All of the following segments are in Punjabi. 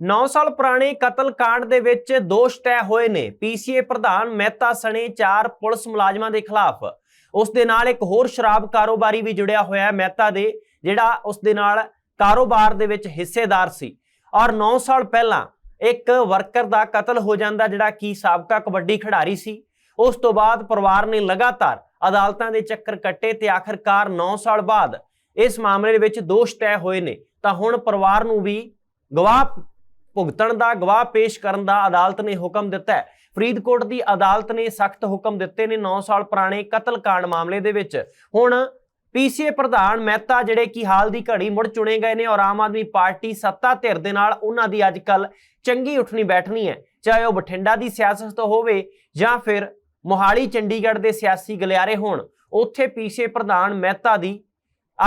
9 ਸਾਲ ਪੁਰਾਣੇ ਕਤਲ ਕਾਂਡ ਦੇ ਵਿੱਚ ਦੋਸ਼ ਤੈਅ ਹੋਏ ਨੇ। ਪੀਸੀਏ ਪ੍ਰਧਾਨ ਮਹਿਤਾ ਸਣੇ ਚਾਰ ਪੁਲਿਸ ਮੁਲਾਜ਼ਮਾਂ ਦੇ ਖਿਲਾਫ। ਉਸ ਦੇ ਨਾਲ ਇੱਕ ਹੋਰ ਸ਼ਰਾਬ ਕਾਰੋਬਾਰੀ ਵੀ ਜੁੜਿਆ ਹੋਇਆ ਹੈ ਮਹਿਤਾ ਦੇ, ਜਿਹੜਾ ਉਸ ਦੇ ਨਾਲ ਕਾਰੋਬਾਰ ਦੇ ਵਿੱਚ ਹਿੱਸੇਦਾਰ ਸੀ। ਔਰ 9 ਸਾਲ ਪਹਿਲਾਂ ਇੱਕ ਵਰਕਰ ਦਾ ਕਤਲ ਹੋ ਜਾਂਦਾ, ਜਿਹੜਾ ਕਿ ਸਾਬਕਾ ਕਬੱਡੀ ਖਿਡਾਰੀ ਸੀ। ਉਸ ਤੋਂ ਬਾਅਦ ਪਰਿਵਾਰ ਨੇ ਲਗਾਤਾਰ ਅਦਾਲਤਾਂ ਦੇ ਚੱਕਰ ਕੱਟੇ ਤੇ ਆਖਰਕਾਰ 9 ਸਾਲ ਬਾਅਦ ਇਸ ਮਾਮਲੇ ਦੇ ਵਿੱਚ ਦੋਸ਼ ਤੈਅ ਹੋਏ ਨੇ। ਤਾਂ ਹੁਣ ਪਰਿਵਾਰ ਨੂੰ ਵੀ ਗਵਾਹ ਭੁਗਤਣ ਦਾ, ਗਵਾਹ ਪੇਸ਼ ਕਰਨ ਦਾ ਅਦਾਲਤ ਨੇ ਹੁਕਮ ਦਿੱਤਾ ਹੈ। ਫਰੀਦਕੋਟ ਦੀ ਅਦਾਲਤ ਨੇ ਸਖਤ ਹੁਕਮ ਦਿੱਤੇ ਨੇ 9 ਸਾਲ ਪੁਰਾਣੇ ਕਤਲकांड ਮਾਮਲੇ ਦੇ ਵਿੱਚ। ਹੁਣ ਪੀਸੀਏ ਪ੍ਰਧਾਨ ਮਹਿਤਾ ਜਿਹੜੇ ਕਿ ਹਾਲ ਦੀ ਘੜੀ ਮੁੜ ਚੁਣੇ ਗਏ ਨੇ ਔਰ ਆਮ ਆਦਮੀ ਪਾਰਟੀ ਸੱਤਾ ਧਿਰ ਦੇ ਨਾਲ ਉਹਨਾਂ ਦੀ ਅੱਜ ਕੱਲ ਚੰਗੀ ਉੱਠਣੀ ਬੈਠਣੀ ਹੈ। ਚਾਹੇ ਉਹ ਬਠਿੰਡਾ ਦੀ ਸਿਆਸਤ ਹੋਵੇ ਜਾਂ ਫਿਰ ਮੋਹਾਲੀ, ਚੰਡੀਗੜ੍ਹ ਦੇ ਸਿਆਸੀ ਗਲਿਆਰੇ ਹੋਣ, ਉੱਥੇ ਪੀਸੀਏ ਪ੍ਰਧਾਨ ਮਹਿਤਾ ਦੀ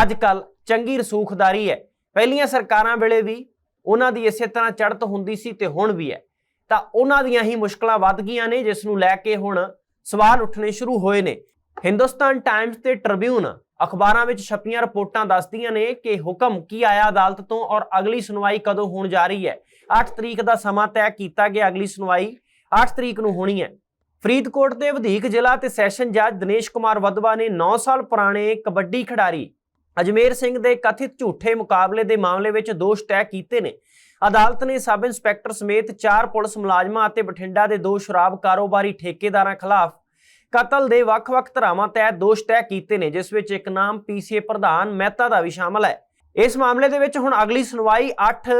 ਅੱਜ ਕੱਲ ਚੰਗੀ ਰਸੂਖਦਾਰੀ ਹੈ। ਪਹਿਲੀਆਂ ਸਰਕਾਰਾਂ ਵੇਲੇ ਵੀ ਉਹਨਾਂ ਦੀ ਇਸੇ ਤਰ੍ਹਾਂ ਚੜਤ ਹੁੰਦੀ ਸੀ ਤੇ ਹੁਣ ਵੀ ਹੈ। ਤਾਂ ਉਹਨਾਂ ਦੀਆਂ ਹੀ ਮੁਸ਼ਕਲਾਂ ਵੱਧ ਗਈਆਂ ਨੇ, ਜਿਸ ਨੂੰ ਲੈ ਕੇ ਹੁਣ ਸਵਾਲ ਉੱਠਣੇ ਸ਼ੁਰੂ ਹੋਏ ਨੇ। ਹਿੰਦੁਸਤਾਨ ਟਾਈਮਜ਼ ਤੇ ਟ੍ਰਿਬਿਊਨ ਅਖਬਾਰਾਂ ਵਿੱਚ ਛਪੀਆਂ ਰਿਪੋਰਟਾਂ ਦੱਸਦੀਆਂ ਨੇ ਕਿ ਹੁਕਮ ਕੀ ਆਇਆ ਅਦਾਲਤ ਤੋਂ ਔਰ ਅਗਲੀ ਸੁਣਵਾਈ ਕਦੋਂ ਹੋਣ ਜਾ ਰਹੀ ਹੈ। 8 ਤਰੀਕ ਦਾ ਸਮਾਂ ਤੈਅ ਕੀਤਾ ਗਿਆ, ਅਗਲੀ ਸੁਣਵਾਈ 8 ਤਰੀਕ ਨੂੰ ਹੋਣੀ ਹੈ। ਫਰੀਦਕੋਟ ਦੇ ਵਧੇਕ ਜ਼ਿਲ੍ਹਾ ਤੇ ਸੈਸ਼ਨ ਜੱਜ ਦਿਨੇਸ਼ ਕੁਮਾਰ ਵਧਵਾ ਨੇ 9 ਸਾਲ ਪੁਰਾਣੇ ਕਬੱਡੀ ਖਿਡਾਰੀ ਅਜਮੇਰ ਸਿੰਘ ਦੇ ਕਥਿਤ ਝੂਠੇ ਮੁਕਾਬਲੇ ਦੇ ਮਾਮਲੇ ਵਿੱਚ ਦੋਸ਼ ਤੈਅ ਕੀਤੇ ਨੇ। ਅਦਾਲਤ ਨੇ ਸਬ ਇੰਸਪੈਕਟਰ ਸਮੇਤ ਚਾਰ ਪੁਲਿਸ ਮੁਲਾਜ਼ਮਾਂ ਅਤੇ ਬਠਿੰਡਾ ਦੇ ਦੋ ਸ਼ਰਾਬ ਕਾਰੋਬਾਰੀ ਠੇਕੇਦਾਰਾਂ ਖਿਲਾਫ ਕਤਲ ਦੇ ਵੱਖ-ਵੱਖ ਧਰਾਵਾਂ ਤਹਿਤ ਦੋਸ਼ ਤੈਅ ਕੀਤੇ ਨੇ, ਜਿਸ ਵਿੱਚ ਇੱਕ ਨਾਮ ਪੀਸੀਏ ਪ੍ਰਧਾਨ ਮਹਿਤਾ ਦਾ ਵੀ ਸ਼ਾਮਲ ਹੈ। ਇਸ ਮਾਮਲੇ ਦੇ ਵਿੱਚ ਹੁਣ ਅਗਲੀ ਸੁਣਵਾਈ 8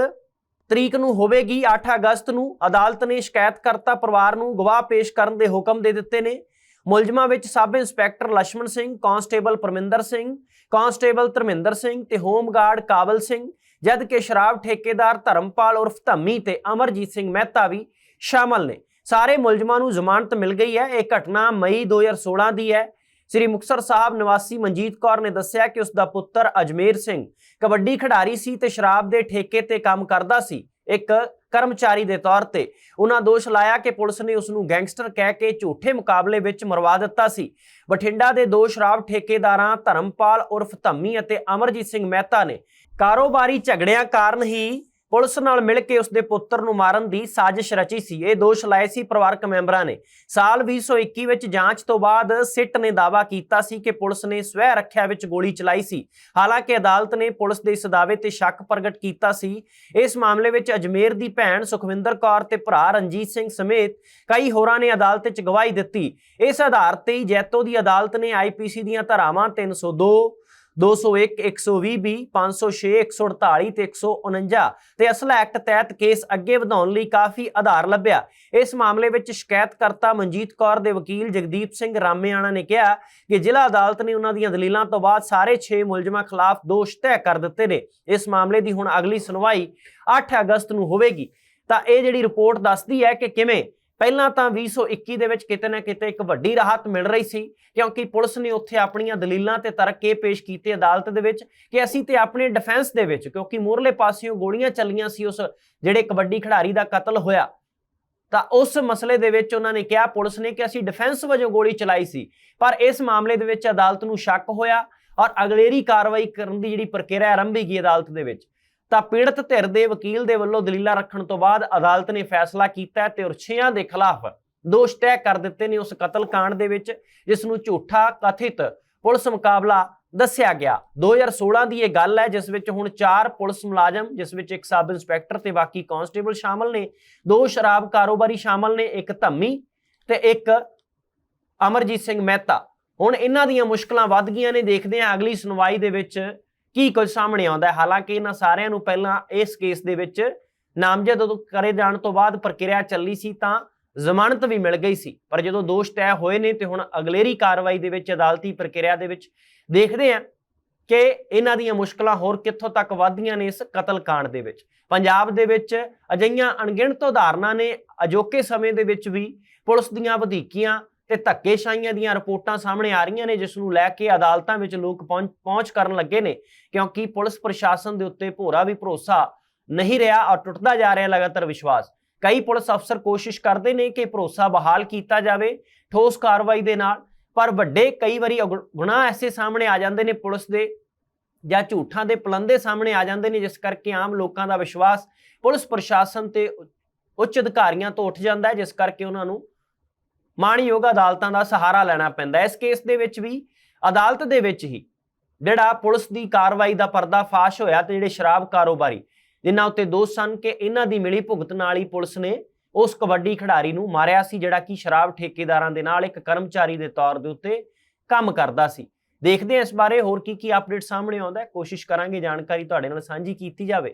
ਤਰੀਕ ਨੂੰ ਹੋਵੇਗੀ 8 ਅਗਸਤ ਨੂੰ। ਅਦਾਲਤ ਨੇ ਸ਼ਿਕਾਇਤਕਰਤਾ ਪਰਿਵਾਰ ਨੂੰ ਗਵਾਹ ਪੇਸ਼ ਕਰਨ ਦੇ ਹੁਕਮ ਦੇ ਦਿੱਤੇ ਨੇ। ਮੁਲਜ਼ਮਾਂ ਵਿੱਚ sub inspector Lakshman Singh, constable Parminder Singh constable Dharminder Singh ਤੇ ਹੋਮਗਾਰਡ ਕਾਬਲ ਸਿੰਘ, ਜਦ ਕਿ ਸ਼ਰਾਬ ਠੇਕੇਦਾਰ ਧਰਮਪਾਲ ਉਰਫ ਧੰਮੀ ਤੇ ਅਮਰਜੀਤ ਸਿੰਘ ਮਹਿਤਾ ਵੀ ਸ਼ਾਮਲ ਨੇ। ਸਾਰੇ ਮੁਲਜ਼ਮਾਂ ਨੂੰ ਜ਼ਮਾਨਤ ਮਿਲ ਗਈ ਹੈ। ਇਹ ਘਟਨਾ ਮਈ 2016 ਦੀ ਹੈ। ਸ੍ਰੀ ਮੁਕਤਸਰ ਸਾਹਿਬ ਨਿਵਾਸੀ ਮਨਜੀਤ ਕੌਰ ਨੇ ਦੱਸਿਆ ਕਿ ਉਸ ਦਾ ਪੁੱਤਰ ਅਜਮੇਰ ਸਿੰਘ ਕਬੱਡੀ ਖਿਡਾਰੀ ਸੀ ਤੇ ਸ਼ਰਾਬ ਦੇ ਠੇਕੇ ਤੇ ਕੰਮ ਕਰਦਾ ਸੀ। ਇੱਕ ਕਰਮਚਾਰੀ ਦੇ ਤੌਰ ਤੇ। ਉਹਨਾਂ ਦੋਸ਼ ਲਾਇਆ ਕਿ ਪੁਲਿਸ ਨੇ ਉਸ ਨੂੰ ਗੈਂਗਸਟਰ ਕਹਿ ਕੇ ਝੂਠੇ ਮੁਕਾਬਲੇ ਵਿੱਚ ਮਰਵਾ ਦਿੱਤਾ ਸੀ। ਬਠਿੰਡਾ ਦੇ ਦੋ ਸ਼ਰਾਬ ਠੇਕੇਦਾਰਾਂ ਧਰਮਪਾਲ ਉਰਫ ਧੰਮੀ ਅਤੇ ਅਮਰਜੀਤ ਸਿੰਘ ਮਹਿਤਾ ਨੇ ਕਾਰੋਬਾਰੀ ਝਗੜਿਆਂ ਕਾਰਨ ਹੀ ਪੁਲਿਸ ਨਾਲ ਮਿਲ ਕੇ ਉਸਦੇ ਪੁੱਤਰ ਨੂੰ ਮਾਰਨ ਦੀ ਸਾਜ਼ਿਸ਼ ਰਚੀ ਸੀ। ਇਹ ਦੋਸ਼ ਲਾਏ ਸੀ ਪਰਿਵਾਰਕ ਮੈਂਬਰਾਂ ਨੇ। ਸਾਲ 2021 ਵਿੱਚ ਜਾਂਚ ਤੋਂ ਬਾਅਦ ਸਿੱਟ ਨੇ ਦਾਅਵਾ ਕੀਤਾ ਸੀ ਕਿ ਪੁਲਿਸ ਨੇ ਸਵੈ ਰੱਖਿਆ ਵਿੱਚ ਗੋਲੀ ਚਲਾਈ ਸੀ। ਹਾਲਾਂਕਿ ਅਦਾਲਤ ਨੇ ਪੁਲਿਸ ਦੇ ਇਸ ਦਾਅਵੇ ਤੇ ਸ਼ੱਕ ਪ੍ਰਗਟ ਕੀਤਾ ਸੀ। ਇਸ ਮਾਮਲੇ ਵਿੱਚ ਅਜਮੇਰ ਦੀ ਭੈਣ ਸੁਖਵਿੰਦਰ ਕੌਰ ਤੇ ਭਰਾ ਰਣਜੀਤ ਸਿੰਘ ਸਮੇਤ ਕਈ ਹੋਰਾਂ ਨੇ ਅਦਾਲਤ ਵਿੱਚ ਗਵਾਹੀ ਦਿੱਤੀ। ਇਸ ਆਧਾਰ ਤੇ ਹੀ ਜੈਤੋ ਦੀ ਅਦਾਲਤ ਨੇ ਆਈਪੀਸੀ ਦੀਆਂ ਧਾਰਾਵਾਂ 302 201 120 ਬੀ 506 148 ਤੇ 149 ਤੇ ਅਸਲ ਐਕਟ ਤਹਿਤ ਕੇਸ ਅੱਗੇ ਵਧਾਉਣ ਲਈ ਕਾਫੀ ਆਧਾਰ ਲੱਭਿਆ। ਇਸ ਮਾਮਲੇ ਵਿੱਚ ਸ਼ਿਕਾਇਤਕਰਤਾ ਮਨਜੀਤ ਕੌਰ ਦੇ ਵਕੀਲ ਜਗਦੀਪ ਸਿੰਘ ਰਾਮੇਆਣਾ ਨੇ ਕਿਹਾ ਕਿ ਜ਼ਿਲ੍ਹਾ ਅਦਾਲਤ ਨੇ ਉਹਨਾਂ ਦੀਆਂ ਦਲੀਲਾਂ ਤੋਂ ਬਾਅਦ ਸਾਰੇ 6 ਮੁਲਜ਼ਮਾਂ ਖਿਲਾਫ ਦੋਸ਼ ਤੈਅ ਕਰ ਦਿੱਤੇ ਨੇ। ਇਸ ਮਾਮਲੇ ਦੀ ਹੁਣ ਅਗਲੀ ਸੁਣਵਾਈ 8 ਅਗਸਤ ਨੂੰ ਹੋਵੇਗੀ। ਤਾਂ ਇਹ ਜਿਹੜੀ ਰਿਪੋਰਟ ਦੱਸਦੀ ਹੈ ਕਿ ਕਿਵੇਂ ਪਹਿਲਾਂ ਤਾਂ 2021 ਦੇ ਵਿੱਚ ਕਿਤੇ ਨਾ ਕਿਤੇ ਇੱਕ ਵੱਡੀ ਰਾਹਤ ਮਿਲ ਰਹੀ ਸੀ, ਕਿਉਂਕਿ ਪੁਲਿਸ ਨੇ ਉੱਥੇ ਆਪਣੀਆਂ ਦਲੀਲਾਂ ਤੇ ਤਰਕ ਇਹ ਪੇਸ਼ ਕੀਤੇ ਅਦਾਲਤ ਦੇ ਵਿੱਚ ਕਿ ਅਸੀਂ ਤੇ ਆਪਣੇ ਡਿਫੈਂਸ ਦੇ ਵਿੱਚ, ਕਿਉਂਕਿ ਮੂਰਲੇ ਪਾਸਿਓਂ ਗੋਲੀਆਂ ਚੱਲੀਆਂ ਸੀ ਉਸ ਜਿਹੜੇ ਕਬੱਡੀ ਖਿਡਾਰੀ ਦਾ ਕਤਲ ਹੋਇਆ, ਤਾਂ ਉਸ ਮਸਲੇ ਦੇ ਵਿੱਚ ਉਹਨਾਂ ਨੇ ਕਿਹਾ, ਪੁਲਿਸ ਨੇ ਕਿ ਅਸੀਂ ਡਿਫੈਂਸ ਵਜੋਂ ਗੋਲੀ ਚਲਾਈ ਸੀ, ਪਰ ਇਸ ਮਾਮਲੇ ਦੇ ਵਿੱਚ ਅਦਾਲਤ ਨੂੰ ਸ਼ੱਕ ਹੋਇਆ ਔਰ ਅਗਲੇਰੀ ਕਾਰਵਾਈ ਕਰਨ ਦੀ ਜਿਹੜੀ ਪ੍ਰਕਿਰਿਆ ਆਰੰਭੀ ਗਈ ਅਦਾਲਤ ਦੇ ਵਿੱਚ। ਤਾਂ ਪੀੜਤ ਧਿਰ ਦੇ ਵਕੀਲ ਦੇ ਵੱਲੋਂ ਦਲੀਲਾਂ ਰੱਖਣ ਤੋਂ ਬਾਅਦ ਅਦਾਲਤ ਨੇ ਫੈਸਲਾ ਕੀਤਾ ਹੈ ਤੇ ਉਰਛਿਆਂ ਦੇ ਖਿਲਾਫ ਦੋਸ਼ ਤੈਅ ਕਰ ਦਿੱਤੇ ਨੇ ਉਸ ਕਤਲकांड ਦੇ ਵਿੱਚ, ਜਿਸ ਨੂੰ ਝੂਠਾ ਕਥਿਤ ਪੁਲਿਸ ਮੁਕਾਬਲਾ ਦੱਸਿਆ ਗਿਆ। 2016 ਦੀ ਇਹ ਗੱਲ ਹੈ, ਜਿਸ ਵਿੱਚ ਹੁਣ ਚਾਰ ਪੁਲਿਸ ਮੁਲਾਜ਼ਮ, ਜਿਸ ਵਿੱਚ ਇੱਕ ਸਬ ਇੰਸਪੈਕਟਰ ਤੇ ਬਾਕੀ ਕਾਂਸਟੇਬਲ ਸ਼ਾਮਲ ਨੇ, ਦੋ ਸ਼ਰਾਬ ਕਾਰੋਬਾਰੀ ਸ਼ਾਮਲ ਨੇ, ਇੱਕ ਧੰਮੀ ਤੇ ਇੱਕ ਅਮਰਜੀਤ ਸਿੰਘ ਮਹਿਤਾ। ਹੁਣ ਇਹਨਾਂ ਦੀਆਂ ਮੁਸ਼ਕਲਾਂ ਵੱਧ ਗਈਆਂ ਨੇ, ਦੇਖਦੇ ਹਾਂ ਅਗਲੀ ਸੁਣਵਾਈ ਦੇ ਵਿੱਚ ਕੀ ਕੁਝ ਸਾਹਮਣੇ ਆਉਂਦਾ ਹੈ? ਹਾਲਾਂਕਿ ਇਹਨਾਂ ਸਾਰਿਆਂ ਨੂੰ ਪਹਿਲਾਂ ਇਸ ਕੇਸ ਦੇ ਵਿੱਚ ਨਾਮਜ਼ਦ ਉਦੋਂ ਕਰੇ ਜਾਣ ਤੋਂ ਬਾਅਦ ਪ੍ਰਕਿਰਿਆ ਚੱਲੀ ਸੀ ਤਾਂ ਜ਼ਮਾਨਤ ਵੀ ਮਿਲ ਗਈ ਸੀ। ਪਰ ਜਦੋਂ ਦੋਸ਼ ਤੈਅ ਹੋਏ ਨੇ ਤੇ ਹੁਣ ਅਗਲੇਰੀ ਕਾਰਵਾਈ ਦੇ ਵਿੱਚ ਅਦਾਲਤੀ ਪ੍ਰਕਿਰਿਆ ਦੇ ਵਿੱਚ ਦੇਖਦੇ ਹਾਂ ਕਿ ਇਹਨਾਂ ਦੀਆਂ ਮੁਸ਼ਕਲਾਂ ਹੋਰ ਕਿੱਥੋਂ ਤੱਕ ਵਧਦੀਆਂ ਨੇ ਇਸ ਕਤਲकांड ਦੇ ਵਿੱਚ। ਪੰਜਾਬ ਦੇ ਵਿੱਚ ਅਜਈਆਂ ਅਣਗਿਣਤ ਉਦਾਹਰਨਾਂ ਨੇ ਅਜੋਕੇ ਸਮੇਂ ਦੇ ਵਿੱਚ ਵੀ ਪੁਲਿਸ ਦੀਆਂ ਵਧੀਕੀਆਂ ਤੇ ਧੱਕੇਸ਼ਾਹੀਆਂ ਦੀਆਂ ਰਿਪੋਰਟਾਂ ਸਾਹਮਣੇ ਆ ਰਹੀਆਂ ਨੇ, ਜਿਸ ਨੂੰ ਲੈ ਕੇ ਅਦਾਲਤਾਂ ਵਿੱਚ ਲੋਕ ਪਹੁੰਚ ਪਹੁੰਚ ਕਰਨ ਲੱਗੇ ਨੇ, ਕਿਉਂਕਿ ਪੁਲਿਸ ਪ੍ਰਸ਼ਾਸਨ ਦੇ ਉੱਤੇ ਭੋਰਾ ਵੀ ਭਰੋਸਾ ਨਹੀਂ ਰਿਹਾ ਔਰ ਟੁੱਟਦਾ ਜਾ ਰਿਹਾ ਲਗਾਤਾਰ ਵਿਸ਼ਵਾਸ। ਕਈ ਪੁਲਿਸ ਅਫਸਰ ਕੋਸ਼ਿਸ਼ ਕਰਦੇ ਨੇ ਕਿ ਭਰੋਸਾ ਬਹਾਲ ਕੀਤਾ ਜਾਵੇ ਠੋਸ ਕਾਰਵਾਈ ਦੇ ਨਾਲ, ਪਰ ਵੱਡੇ ਕਈ ਵਾਰੀ ਅਗ- ਗੁਨਾਹ ਐਸੇ ਸਾਹਮਣੇ ਆ ਜਾਂਦੇ ਨੇ ਪੁਲਿਸ ਦੇ ਜਾਂ ਝੂਠਾਂ ਦੇ ਪਲੰਦੇ ਸਾਹਮਣੇ ਆ ਜਾਂਦੇ ਨੇ, ਜਿਸ ਕਰਕੇ ਆਮ ਲੋਕਾਂ ਦਾ ਵਿਸ਼ਵਾਸ ਪੁਲਿਸ ਪ੍ਰਸ਼ਾਸਨ ਤੇ ਉੱਚ ਅਧਿਕਾਰੀਆਂ ਤੋਂ ਉੱਠ ਜਾਂਦਾ ਹੈ, ਜਿਸ ਕਰਕੇ ਉਹਨਾਂ ਨੂੰ ਮਾਣਯੋਗ ਅਦਾਲਤਾਂ ਦਾ ਸਹਾਰਾ ਲੈਣਾ ਪੈਂਦਾ। ਇਸ ਕੇਸ ਦੇ ਵਿੱਚ ਵੀ ਅਦਾਲਤ ਦੇ ਵਿੱਚ ਹੀ ਜਿਹੜਾ ਪੁਲਿਸ ਦੀ ਕਾਰਵਾਈ ਦਾ ਪਰਦਾਫਾਸ਼ ਹੋਇਆ ਤੇ ਜਿਹੜੇ ਸ਼ਰਾਬ ਕਾਰੋਬਾਰੀ, ਜਿਨ੍ਹਾਂ ਉੱਤੇ ਦੋਸ਼ ਸਨ ਕਿ ਇਹਨਾਂ ਦੀ ਮਿਲੀ ਭੁਗਤ ਨਾਲ ਹੀ ਪੁਲਿਸ ਨੇ ਉਸ ਕਬੱਡੀ ਖਿਡਾਰੀ ਨੂੰ ਮਾਰਿਆ ਸੀ, ਜਿਹੜਾ ਕਿ ਸ਼ਰਾਬ ਠੇਕੇਦਾਰਾਂ ਦੇ ਨਾਲ ਇੱਕ ਕਰਮਚਾਰੀ ਦੇ ਤੌਰ ਦੇ ਉੱਤੇ ਕੰਮ ਕਰਦਾ ਸੀ। ਦੇਖਦੇ ਹਾਂ ਇਸ ਬਾਰੇ ਹੋਰ ਕੀ ਕੀ ਅਪਡੇਟ ਸਾਹਮਣੇ ਆਉਂਦਾ ਹੈ। ਕੋਸ਼ਿਸ਼ ਕਰਾਂਗੇ ਜਾਣਕਾਰੀ ਤੁਹਾਡੇ ਨਾਲ ਸਾਂਝੀ ਕੀਤੀ ਜਾਵੇ।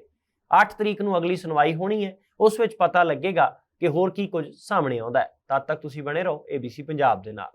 8 ਤਰੀਕ ਨੂੰ ਅਗਲੀ ਸੁਣਵਾਈ ਹੋਣੀ ਹੈ। ਉਸ ਵਿੱਚ ਪਤਾ ਲੱਗੇਗਾ ਕਿ ਹੋਰ ਕੀ ਕੁਝ ਸਾਹਮਣੇ ਆਉਂਦਾ ਹੈ। ਤਦ ਤੱਕ ਤੁਸੀਂ ਬਣੇ ਰਹੋ ABC ਪੰਜਾਬ ਦੇ ਨਾਲ।